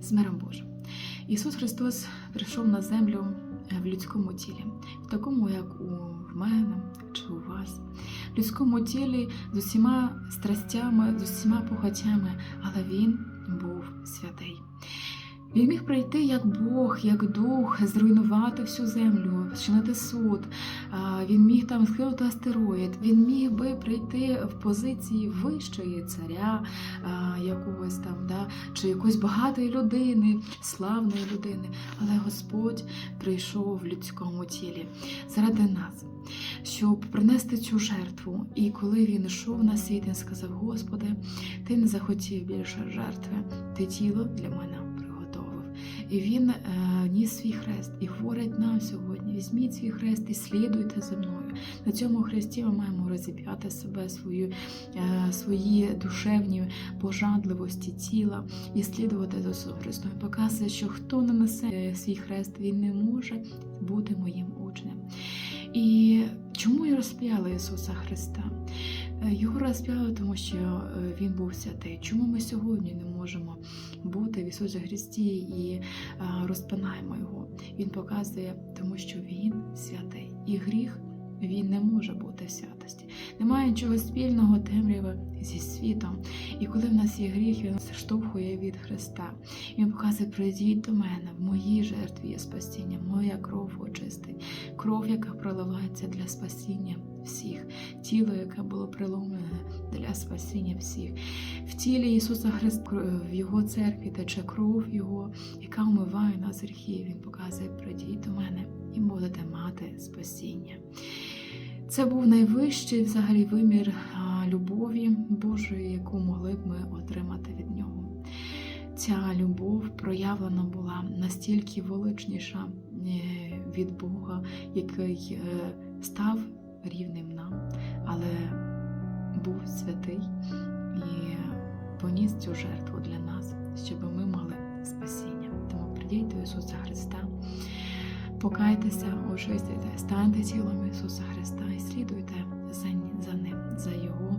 з миром Божим. Ісус Христос прийшов на землю е, в людському тілі, в такому, як у мене чи у вас, в людському тілі з усіма страстями, з усіма похотями, але Він. Він міг прийти як Бог, як дух, зруйнувати всю землю, вчинити суд. Він міг там скинути астероїд. Він міг би прийти в позиції вищої царя якогось там, да, чи якоїсь багатої людини, славної людини. Але Господь прийшов в людському тілі заради нас, щоб принести цю жертву. І коли він йшов на світ, він сказав: Господи, ти не захотів більше жертви, ти тіло для мене. І він е, ніс свій хрест і говорить нам сьогодні: візьміть свій хрест і слідуйте за мною. На цьому хресті ми маємо розіп'яти себе, свою, е, свої душевні пожадливості тіла і слідувати за Ісусом Христом. Показує, що хто не несе свій хрест, він не може бути моїм учнем. І чому і розп'яли Ісуса Христа? Е, Його розп'яли, тому що е, Він був святий. Чому ми сьогодні не можемо бути в Ісусі Христі і е, розпинаємо Його? Він показує, тому що Він святий. І гріх він не може бути в святості. Немає нічого спільного темряви зі світом. І коли в нас є гріх, він штовхує від Христа. Він показує, прийдіть до мене, в моїй жертві є спасіння, моя кров очистить, кров, яка проливається для спасіння всіх, тіло, яке було приломлене для спасіння всіх. В тілі Ісуса Христа, в Його церкві тече кров Його, яка омиває нас гріхів. Він показує, прийдіть до мене і будете мати спасіння. Це був найвищий взагалі вимір любові Божої, яку могли б ми отримати від нього. Ця любов проявлена була настільки величніша е, від Бога, який е, став рівним нам, але був святий і поніс цю жертву для нас, щоб ми мали спасіння. Тому прийдіть до Ісуса Христа, покайтеся, очистите, станьте тілом Ісуса Христа і слідуйте за Ним, за Його